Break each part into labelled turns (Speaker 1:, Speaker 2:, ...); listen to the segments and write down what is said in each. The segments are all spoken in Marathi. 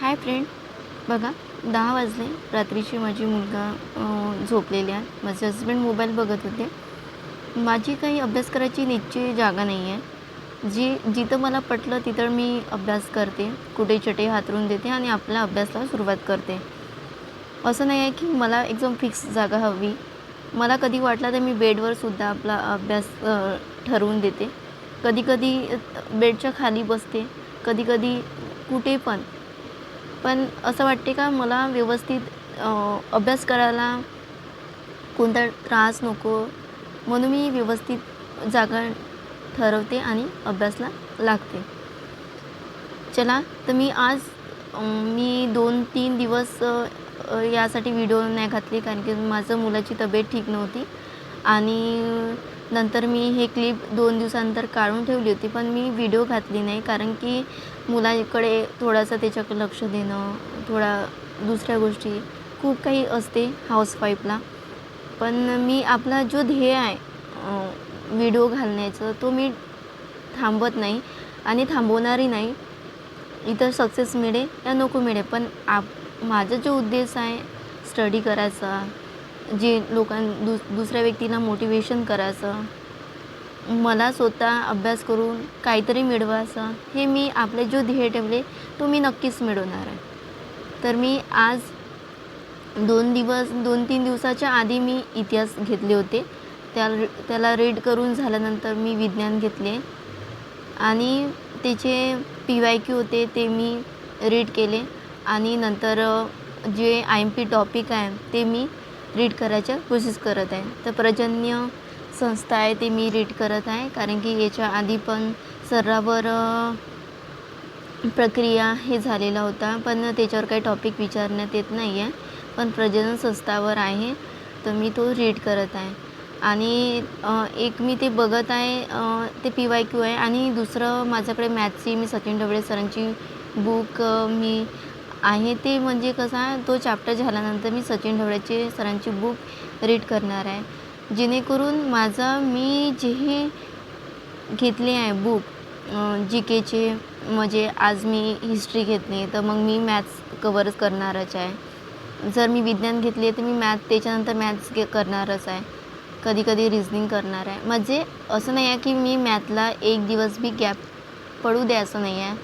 Speaker 1: हाय फ्रेंड बघा दहा वाजले. रात्रीची माझी मुलगा झोपलेली आहे. माझे हस्बंड मोबाईल बघत होते. माझी काही अभ्यास करायची निश्चित जागा नाही आहे. जी जिथं मला पटलं तिथं मी अभ्यास करते. कुठे चटे हातरून देते आणि आपल्या अभ्यासाला सुरुवात करते. असं नाही आहे की मला एकदम फिक्स जागा हवी. मला कधी वाटलं तर मी बेडवर सुद्धा आपला अभ्यास ठरवून देते. कधी कधी बेडच्या खाली बसते. कधी कधी कुठे पण. पण असं वाटते का मला व्यवस्थित अभ्यास करायला कोणता त्रास नको म्हणून मी व्यवस्थित जागा ठरवते आणि अभ्यासला लागते. चला तर मी आज मी दोन तीन दिवस यासाठी व्हिडिओ नाही घातली कारण की माझं मुलाची तब्येत ठीक नव्हती आणि नंतर मी हे क्लिप दोन दिवसानंतर काढून ठेवली होती पण मी व्हिडिओ घातली नाही कारण की मुलाकडे थोडासा त्याच्याकडे लक्ष देणं थोडा दुसऱ्या गोष्टी खूप काही असते हाऊसवाईफला पण मी आपला जो ध्येय आहे व्हिडिओ घालण्याचं तो मी थांबत नाही आणि थांबवणारही नाही. इतर सक्सेस मिळे या नको मिळे पण आप माझा जो उद्देश आहे स्टडी करायचा जे लोकां दुस दुसऱ्या व्यक्तीला मोटिवेशन करायचं मला स्वतः अभ्यास करून काहीतरी मिळवायचं हे मी आपले जो ध्येय ठेवले तो मी नक्कीच मिळवणार आहे. तर मी आज दोन दिवस दोन तीन दिवसाच्या आधी मी इतिहास घेतले होते. त्या त्याला रीड करून झाल्यानंतर मी विज्ञान घेतले. आणि त्याचे पी वाय क्यू होते ते मी रीड केले. आणि नंतर जे आय एम पी टॉपिक आहे ते मी रीड करायच्या कोशिश करत आहे. तर पर्जन्य संस्था आहे ते मी रीड करत आहे. कारण की याच्या आधी पण सरावर प्रक्रिया हे झालेला होता. पण त्याच्यावर काही टॉपिक विचारण्यात येत नाही आहे पण प्रजनन संस्थावर आहे. तर मी तो रीड करत आहे. आणि एक मी ते बघत आहे ते पी वाय क्यू आहे. आणि दुसरं माझ्याकडे मॅथ्सची मी सचिन ढवळे सरांची बुक मी आहे ते म्हणजे कसं आहे तो चॅप्टर झाल्यानंतर मी सचिन ढवळेचे सरांची बुक रीड करणार आहे. जेणेकरून माझं मी जेही घेतली आहे बुक जी केचे म्हणजे आज मी हिस्ट्री घेतली तर मग मी मॅथ्स कवरच करणारच आहे. जर मी विज्ञान घेतले तर मी मॅथ त्याच्यानंतर मॅथ्स घे करणारच आहे. कधी कधी रिझनिंग करणार आहे. म्हणजे असं नाही आहे की मी मॅथला एक दिवस बी गॅप पडू द्या असं नाही आहे.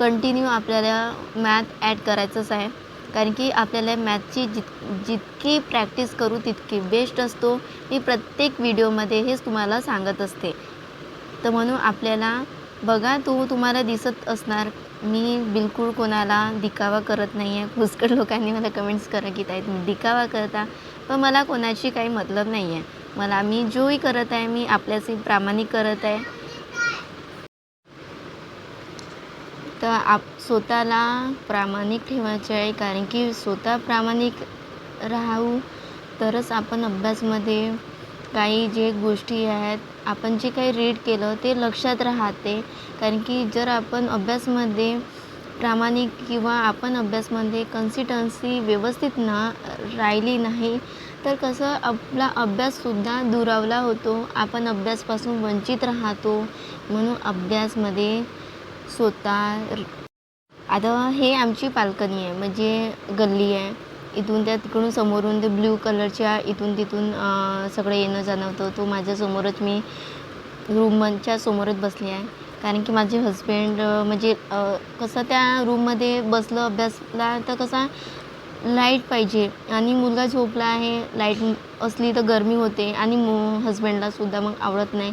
Speaker 1: कंटिन्यू आपल्याला मॅथ ॲड करायचंच आहे. कारण की आपल्याला मॅथची जित जितकी प्रॅक्टिस करू तितकी बेस्ट असतो. मी प्रत्येक व्हिडिओमध्ये हेच तुम्हाला सांगत असते. तर म्हणून आपल्याला बघा तो तुम्हाला दिसत असणार. मी बिलकुल कोणाला दिखावा करत नाही आहे पुष्कळ लोकांनी मला कमेंट्स करत की आहेत मी दिखावा करता. पण मला कोणाची काही मतलब नाही आहे मला मी जोही करत आहे मी आपल्याशी प्रामाणिक करत आहे. तर आप स्वतःला प्रामाणिक ठेवायचे आहे कारण की स्वतः प्रामाणिक राहू तरच आपण अभ्यासमध्ये काही जे गोष्टी आहेत आपण जे काही रीड केलं ते लक्षात राहते. कारण की जर आपण अभ्यासमध्ये प्रामाणिक किंवा आपण अभ्यासमध्ये कन्सिस्टन्सी व्यवस्थित ना राहिली नाही तर कसं आपला अभ्याससुद्धा दुरावला होतो. आपण अभ्यासपासून वंचित राहतो. म्हणून अभ्यासमध्ये स्वतः आता हे आमची बाल्कनी आहे म्हणजे गल्ली आहे. इथून त्या तिकडून समोरून ते ब्ल्यू कलरच्या इथून तिथून सगळं येणं जाणं होतं. तो माझ्यासमोरच मी रूमच्या समोरच बसली आहे. कारण की माझे हस्बंड म्हणजे कसं त्या रूममध्ये बसलं अभ्यासला तर कसा लाइट पाहिजे. आणि मुलगा झोपला आहे लाइट असली तर गरमी होते. आणि मु हस्बंडलासुद्धा मग आवडत नाही.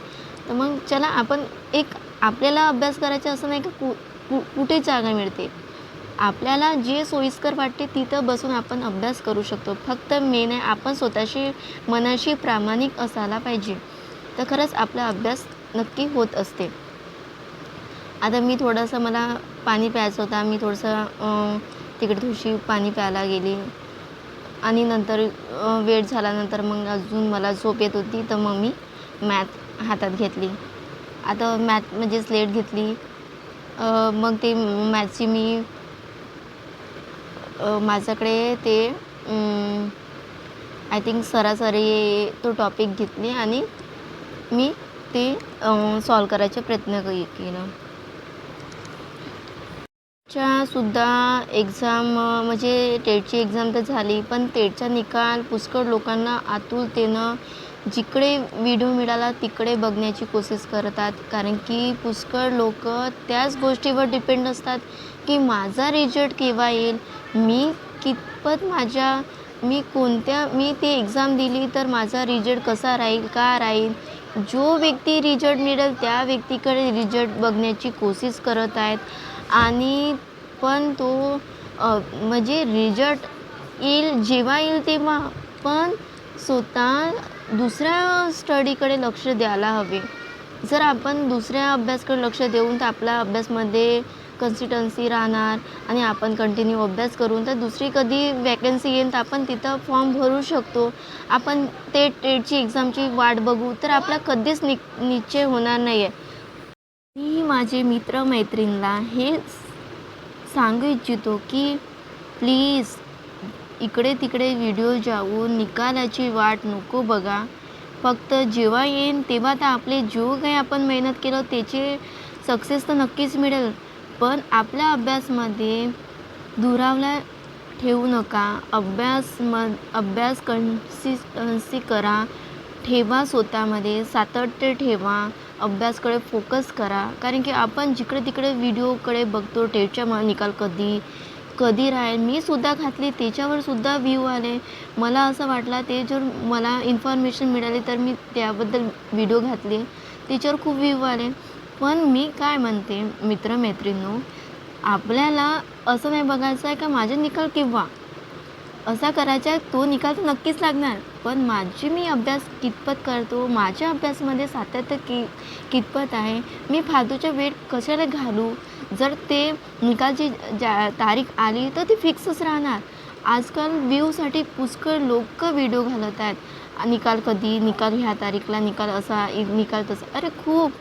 Speaker 1: तर मग चला आपण एक आपल्याला अभ्यास करायचा असं नाही का? कु कु कुठे जागा मिळते? आपल्याला जे सोयीस्कर वाटते तिथं बसून आपण अभ्यास करू शकतो. फक्त मेन आहे आपण स्वतःशी मनाशी प्रामाणिक असायला पाहिजे. तर खरंच आपला अभ्यास नक्की होत असते. आता मी थोडंसं मला पाणी प्यायचं होता. मी थोडंसं तिकडे थोडीशी पाणी प्यायला गेली. आणि नंतर वेळ झाल्यानंतर मग अजून मला झोप येत होती. तर मग मी मॅथ हातात घेतली. आता मॅथ म्हणजे स्लेट घेतली. मग ते मॅथची मी माझ्याकडे ते आय थिंक सरासरी तो टॉपिक घेतली आणि मी ते सॉल्व करायचा प्रयत्न केला. च्या सुद्धा एक्झाम म्हणजे टेटची एक्झाम तर झाली पण टेटचा निकाल पुष्कळ लोकांना आतुरतेनं जिकडे व्हिडिओ मिळाला तिकडे बघण्याची कोशिश करतात. कारण की पुष्कळ लोक त्याच गोष्टीवर डिपेंड असतात की माझा रिजल्ट केव्हा येईल? मी कितपत माझ्या मी कोणत्या मी ती एक्झाम दिली तर माझा रिजल्ट कसा राहील का राहील? जो व्यक्ती रिजल्ट मिळेल त्या व्यक्तीकडे रिजल्ट बघण्याची कोशिश करत आहेत. आणि पण तो म्हणजे रिजल्ट येईल जेव्हा येईल तेव्हा. पण स्वतः दुसऱ्या स्टडीकडे लक्ष द्यायला हवे. जर आपण दुसऱ्या अभ्यासकडे लक्ष देऊन तर आपल्या अभ्यासमध्ये कन्सिस्टन्सी राहणार आणि आपण कंटिन्यू अभ्यास करून तर दुसरी कधी वॅकन्सी येईल तर आपण तिथं फॉर्म भरू शकतो. आपण ते टेटची एक्झामची वाट बघू तर आपला कधीच नि निश्चय होणार नाही आहे मी माझे मित्रमैत्रिणीला हे सांगू इच्छितो की प्लीज इकडे तिकडे व्हिडिओ जाऊन निकालाची वाट नको बघा. फक्त जेव्हा येईन तेव्हा तर आपले जो काही आपण मेहनत केलं त्याचे सक्सेस तर नक्कीच मिळेल. पण आपल्या अभ्यासमध्ये दुरावला ठेवू नका. अभ्यास म अभ्यास कन्सिस्टन्सी करा. ठेवा स्वतःमध्ये. सातत्य ठेवा. अभ्यासकडे फोकस करा. कारण की आपण जिकडे तिकडे व्हिडिओकडे बघतो टेटच्या म निकाल कधी कधी राहील? मी सुद्धा घातली त्याच्यावर सुद्धा व्ह्यू आले. मला असं वाटलं ते जर मला इन्फॉर्मेशन मिळाली तर मी त्याबद्दल व्हिडिओ घातले. त्याच्यावर खूप व्ह्यू आले. पण मी काय म्हणते मित्रमैत्रिणींनो आपल्याला असं नाही बघायचं आहे का माझे निकाल केव्हा? असा करायचा आहे तो निकाल तर नक्कीच लागणार. पण माझी मी अभ्यास कितपत करतो? माझ्या अभ्यासामध्ये सातत्य कि कितपत आहे? मी फालतूच्या वेळ कशाला घालू? जर ते निकालची ज्या तारीख आली तर ती फिक्सच राहणार. आजकाल व्ह्यूसाठी पुष्कळ लोक व्हिडिओ घालत आहेत. निकाल कधी निकाल ह्या तारीखला निकाल असा इ- निकाल तसा. अरे खूप.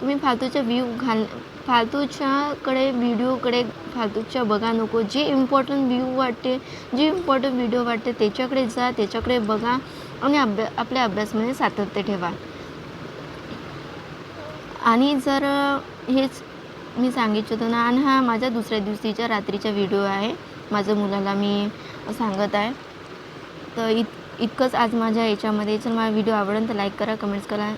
Speaker 1: तुम्ही फालतूच्या व्ह्यू घाल फालतूच्याकडे व्हिडिओकडे फालतूच्या बघा नको. जे इम्पॉर्टंट व्ह्यू वाटते जे इम्पॉर्टंट व्हिडिओ वाटते त्याच्याकडे जा त्याच्याकडे बघा आणि अभ्या आपल्या अभ्यासमध्ये सातत्य ठेवा. आणि जर हेच मी सांगितलं ना आणि हा माझ्या दुसऱ्या दिवशीच्या रात्रीचा व्हिडिओ आहे. माझ्या मुलाला मी सांगत आहे. तर इत इतकंच आज माझ्या याच्यामध्ये. जर माझा व्हिडिओ आवडेल तर लाईक करा कमेंट्स करा.